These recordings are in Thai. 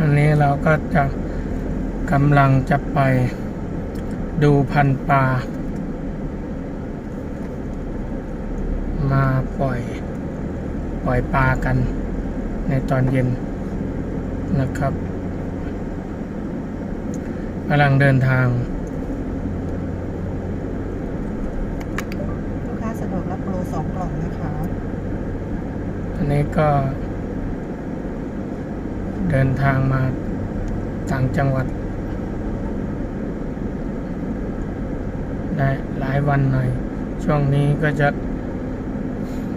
อันนี้เราก็จะกำลังจะไปดูพันปลา มาปล่อย ปล่อยปลากันในตอนเย็นนะครับกำลังเดินทาง ลูกค้าสะดวกรับโปรสองกล่องนะคะ อันนี้ก็ เดินทางมาต่างจังหวัด ได้หลายวันหน่อย ช่วงนี้ก็จะ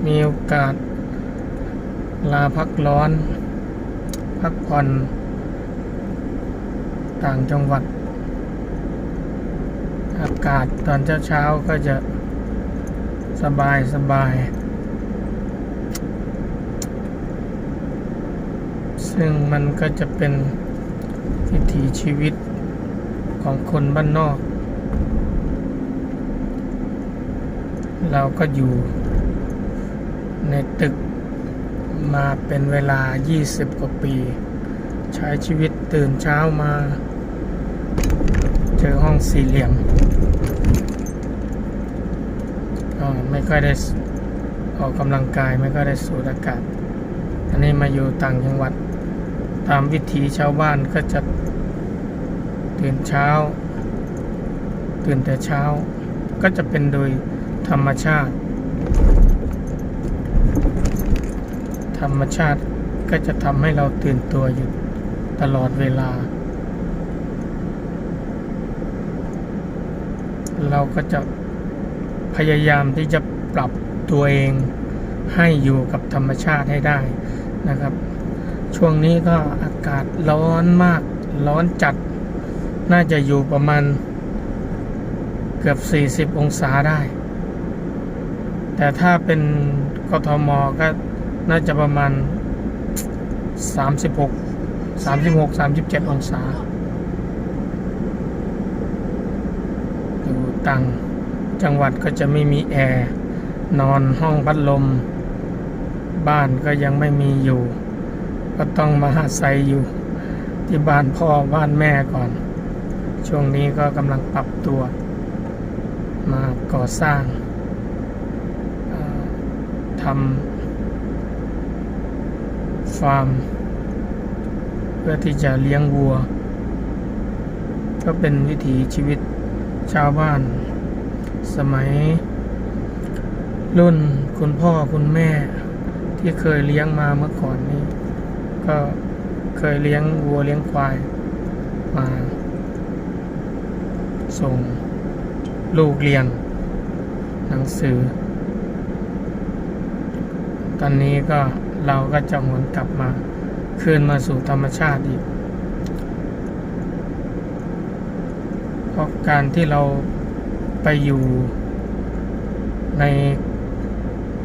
มีโอกาส ลาพักร้อน พักผ่อน ต่างจังหวัด อากาศตอนเช้าๆก็จะสบายสบาย ซึ่งมันก็จะเป็นวิถีชีวิตของคนบ้านนอก เราก็อยู่ในตึกมาเป็นเวลา 20 กว่าปี ใช้ชีวิตตื่นเช้ามา เจอห้องสี่เหลี่ยมก็ไม่ค่อยได้ออกกำลังกายไม่ค่อยได้สูดอากาศ อันนี้มาอยู่ต่างจังหวัด ตามวิถีชาวบ้านก็จะตื่นเช้า ตื่นแต่เช้า ก็จะเป็นโดยธรรมชาติ ธรรมชาติก็จะทำให้เราตื่นตัวอยู่ตลอดเวลา เราก็จะพยายามที่จะปรับตัวเองให้อยู่กับธรรมชาติให้ได้นะครับ ช่วงนี้ก็อากาศร้อนมาก ร้อนจัด น่าจะอยู่ประมาณ เกือบ 40 องศาได้ แต่ถ้าเป็นกทมก็น่าจะประมาณ 36 36 37 องศาอยู่ต่างจังหวัดก็จะไม่มีแอร์ นอนห้องพัดลม บ้านก็ยังไม่มีอยู่ ก็ต้องมาอาศัยอยู่ ที่บ้านพ่อบ้านแม่ก่อน ช่วงนี้ก็กำลังปรับตัว มาก่อสร้างทำฟาร์ม เพื่อที่จะเลี้ยงวัว ก็เป็นวิถีชีวิตชาวบ้าน สมัย รุ่นคุณพ่อคุณแม่ที่เคยเลี้ยงมาเมื่อก่อนนี้ ก็เคยเลี้ยงวัวเลี้ยงควายมา ส่งลูกเรียน หนังสือ ตอนนี้ก็เราก็จะหวนกลับมาคืนมาสู่ธรรมชาติอีก เพราะการที่เราไปอยู่ใน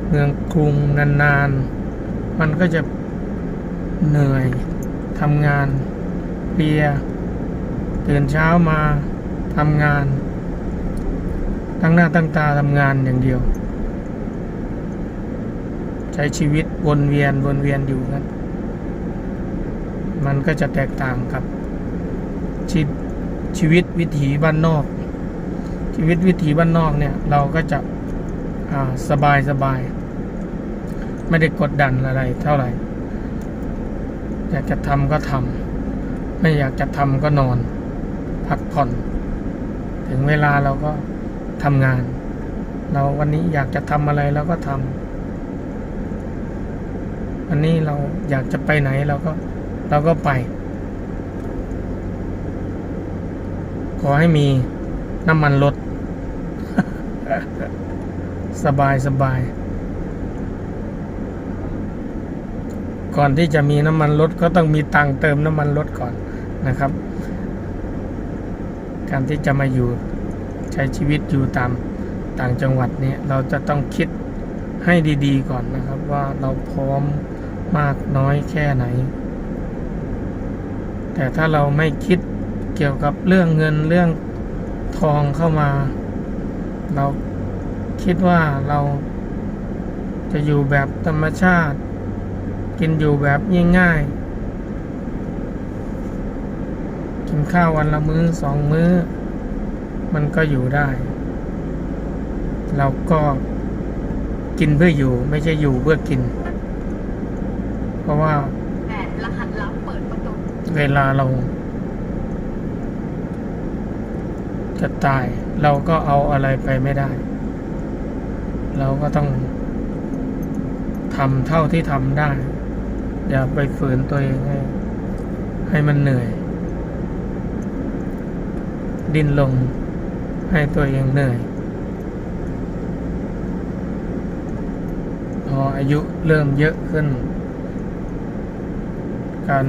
เมืองกรุงนานๆ มันก็จะ เหนื่อยทำงานเพียตื่นเช้ามาทำงาน ตั้งหน้าตั้งตาทำงานอย่างเดียว ใช้ชีวิตวนเวียนวนเวียนอยู่นั้นมันก็จะแตกต่างกับชีชีวิตวิถีบ้านนอก ชีวิตวิถีบ้านนอกเนี่ย เราก็จะสบายสบาย ไม่ได้กดดันอะไรเท่าไหร่ อยากจะทำก็ทำไม่อยากจะทำก็นอน พักผ่อน ถึงเวลาเราก็ทำงาน เราวันนี้อยากจะทำอะไรเราก็ทำวันนี้เราอยากจะไปไหนเราก็เราก็ไป ขอให้มีน้ำมันรถสบายสบาย ก่อนที่จะมีน้ำมันรถก็ต้องมีตังเติมน้ำมันรถก่อนนะครับ การที่จะมาอยู่ใช้ชีวิตอยู่ตามต่างจังหวัดเนี่ยเราจะต้องคิดให้ดีๆก่อนนะครับ ว่าเราพร้อมมากน้อยแค่ไหน แต่ถ้าเราไม่คิดเกี่ยวกับเรื่องเงินเรื่องทองเข้ามา เราคิดว่าเราจะอยู่แบบธรรมชาติ กินอยู่แบบง่ายๆ กินข้าววันละมื้อสองมื้อ มันก็อยู่ได้ เราก็กินเพื่ออยู่ไม่ใช่อยู่เพื่อกิน เพราะว่าเวลาเราจะตาย เราก็เอาอะไรไปไม่ได้ เราก็ต้องทำเท่าที่ทำได้ อย่าไปฝืนตัวเองให้ให้มันเหนื่อย ดิ้นลงให้ตัวเองเหนื่อยพออายุเริ่มเยอะขึ้น การ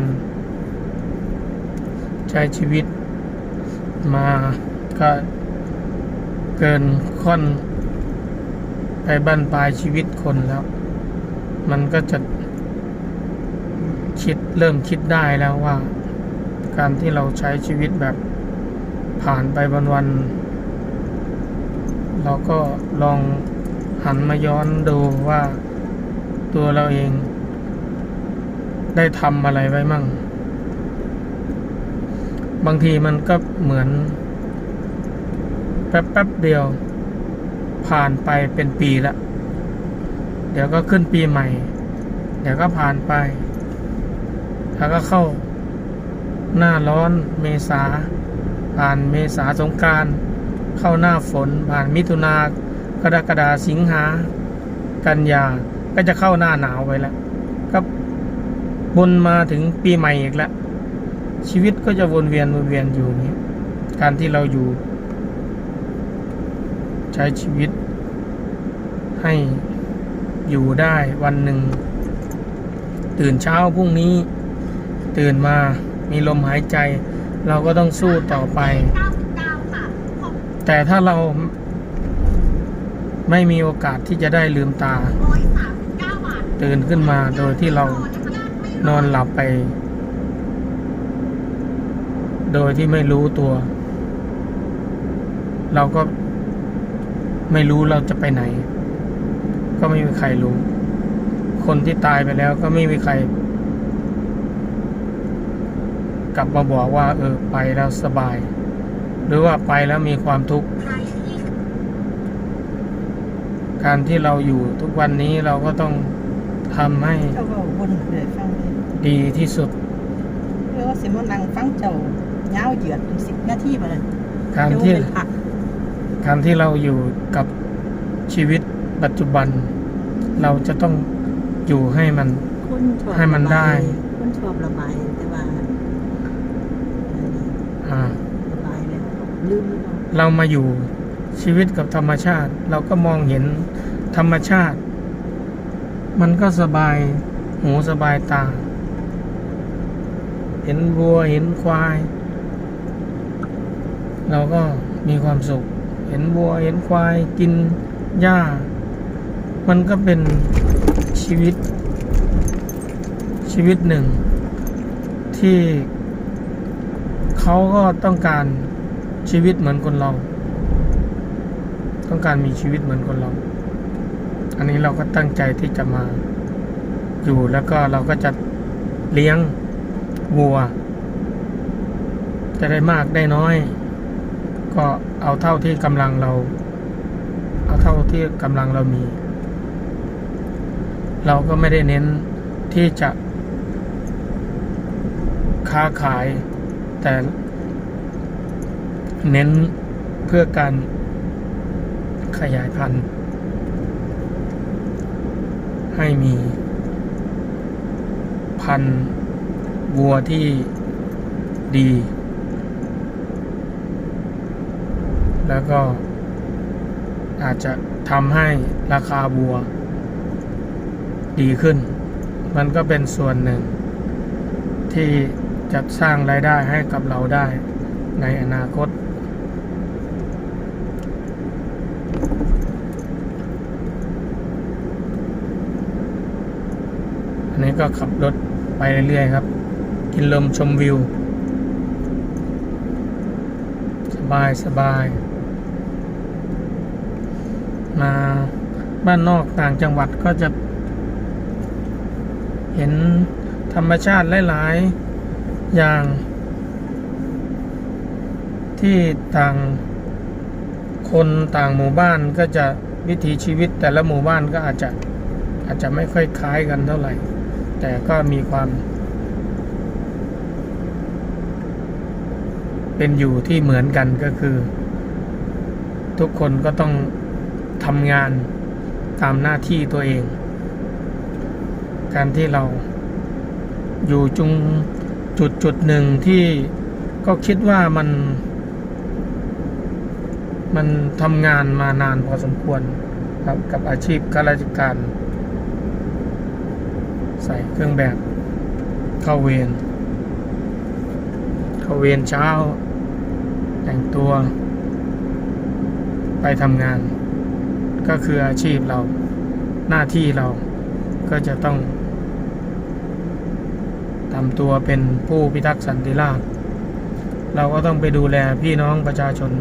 ใช้ชีวิตมาก็เกินค่อนไปบั้นปลายชีวิตคนแล้ว มันก็จะ คิดเริ่มคิดได้แล้วว่า การที่เราใช้ชีวิตแบบผ่านไปวันๆเราก็ลองหันมาย้อนดูว่าตัวเราเอง ได้ทำอะไรไว้มั่ง บางทีมันก็เหมือน แป๊บๆเดียว ผ่านไปเป็นปีละ เดี๋ยวก็ขึ้นปีใหม่ เดี๋ยวก็ผ่านไป แล้วก็เข้าหน้าร้อนเมษา ผ่านเมษาสงการ เข้าหน้าฝน ผ่านมิถุนากรกฎาสิงหา กันยา ก็จะเข้าหน้าหนาวไปแล้วก็บนมาถึงปีใหม่อีกแล้ว ชีวิตก็จะวนเวียนวนเวียนอยู่นี้การที่เราอยู่ ใช้ชีวิต ให้อยู่ได้วันหนึ่ง ตื่นเช้าพรุ่งนี้ ตื่นมา มีลมหายใจ เราก็ต้องสู้ต่อไป9ค่ะแต่ถ้าเราไม่มีโอกาสที่จะได้ลืมตา ตื่นขึ้นมาโดยที่เรานอนหลับไป โดยที่ไม่รู้ตัว เราก็ไม่รู้เราจะไปไหน ก็ไม่มีใครรู้ คนที่ตายไปแล้วก็ไม่มีใคร กลับมาบอกว่า เออไปแล้วสบาย หรือว่าไปแล้วมีความทุกข์ใครที่การที่เราอยู่ทุกวันนี้เราก็ต้องทำให้เจ้าก็บนเลยฟังเลยดีที่สุดเรียกว่าสิมานั่งฟังเจ้าเงาวเหยียดถึงสิบนาทีมาเลยการเดี๋ยวที่เป็นผักการที่เราอยู่กับชีวิตปัจจุบัน เราจะต้องอยู่ให้มันคนชอบให้มันได้ระบายคนชอบระบายแต่ว่า อ่าระบายแล้วลืมหรือเปล่าเรามาอยู่ชีวิตกับธรรมชาติ เราก็มองเห็นธรรมชาติ มันก็สบายหูสบายตา เห็นวัวเห็นควาย เราก็มีความสุข เห็นวัวเห็นควายกินหญ้า มันก็เป็นชีวิตชีวิตหนึ่งที่ เขาก็ต้องการชีวิตเหมือนคนเรา ต้องการมีชีวิตเหมือนคนเรา อันนี้เราก็ตั้งใจที่จะมาอยู่แล้วก็เราก็จะเลี้ยงวัว จะได้มากได้น้อย ก็เอาเท่าที่กำลังเรา เอาเท่าที่กำลังเรามี เราก็ไม่ได้เน้นที่จะค้าขาย แต่เน้นเพื่อการขยายพันธุ์ ให้มี พันธุ์วัวที่ดี แล้วก็อาจจะทำให้ราคาวัว ดีขึ้น มันก็เป็นส่วนหนึ่งที่ จะสร้างรายได้ให้กับเราได้ในอนาคต อันนี้ก็ขับรถไปเรื่อยๆครับ กินลมชมวิว สบายสบาย มาบ้านนอกต่างจังหวัดก็จะ เห็นธรรมชาติหลาย ๆ ย่าง ที่ต่างคนต่างหมู่บ้านก็จะวิถีชีวิตแต่ละหมู่บ้านก็อาจจะอาจจะไม่ค่อยคล้ายกันเท่าไหร่ แต่ก็มีความเป็นอยู่ที่เหมือนกันก็คือ ทุกคนก็ต้องทำงานตามหน้าที่ตัวเอง การที่เราอยู่จุง จุดจุดหนึ่งที่ก็คิดว่ามัน มันทำงานมานานพอสมควรครับกับอาชีพข้าราชการ ใส่เครื่องแบบเข้าเวรเข้าเวรเช้า แต่งตัว ไปทำงาน ก็คืออาชีพเราหน้าที่เราก็จะต้อง ทำตัวเป็นผู้พิทักษ์สันติราษฎร์เราก็ต้องไปดูแลพี่น้องประชาชน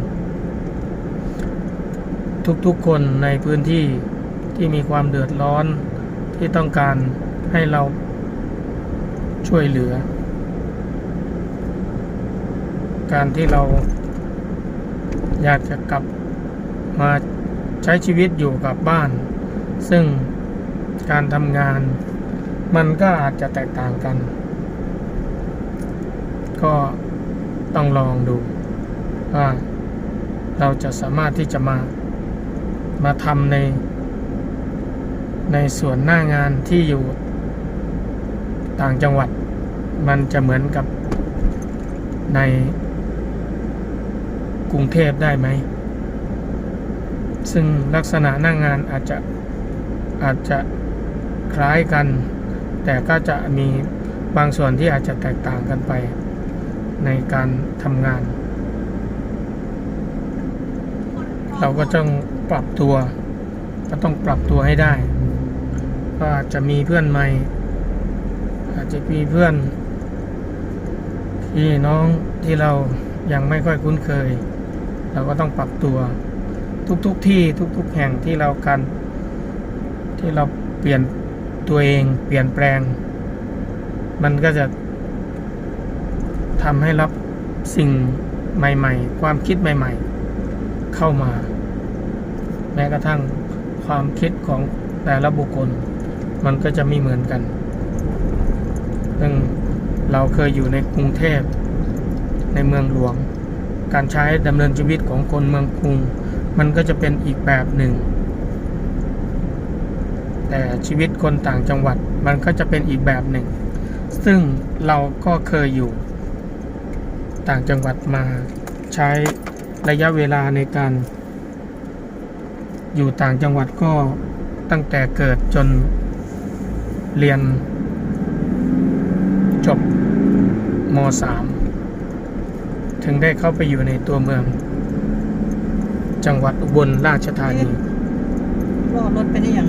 ทุกๆคนในพื้นที่ที่มีความเดือดร้อนที่ต้องการให้เราช่วยเหลือ การที่เราอยากจะกลับมาใช้ชีวิตอยู่กับบ้าน ซึ่งการทำงานมันก็อาจจะแตกต่างกัน ก็ต้องลองดูว่าเราจะสามารถที่จะมามาทำใน ในส่วนหน้างานที่อยู่ต่างจังหวัด มันจะเหมือนกับในกรุงเทพได้ไหม ซึ่งลักษณะหน้างานอาจจะอาจจะคล้ายกัน แต่ก็จะมีบางส่วนที่อาจจะแตกต่างกันไป ในการทำงาน เราก็ต้องปรับตัว ก็ต้องปรับตัวให้ได้ ก็อาจจะมีเพื่อนใหม่ อาจจะมีเพื่อนพี่น้องที่เรายังไม่ค่อยคุ้นเคย เราก็ต้องปรับตัว ทุกๆทที่ทุก ๆ แห่งที่เราการที่เราเปลี่ยนตัวเอง เปลี่ยนแปลง มันก็จะ ทำให้รับสิ่งใหม่ ๆ ความคิดใหม่ ๆ เข้ามา แม้กระทั่งความคิดของแต่ละบุคคล มันก็จะไม่เหมือนกัน ซึ่งเราเคยอยู่ในกรุงเทพ ในเมืองหลวง การใช้ดำเนินชีวิตของคนเมืองกรุง มันก็จะเป็นอีกแบบหนึ่ง แต่ชีวิตคนต่างจังหวัดมันก็จะเป็นอีกแบบหนึ่ง ซึ่งเราก็เคยอยู่ ต่างจังหวัดมาใช้ระยะเวลาในการ อยู่ต่างจังหวัดก็ตั้งแต่เกิดจนเรียน จบม .3 ถึงได้เข้าไปอยู่ในตัวเมือง จังหวัดอุบลราชธานีรอรถไปได้ยัง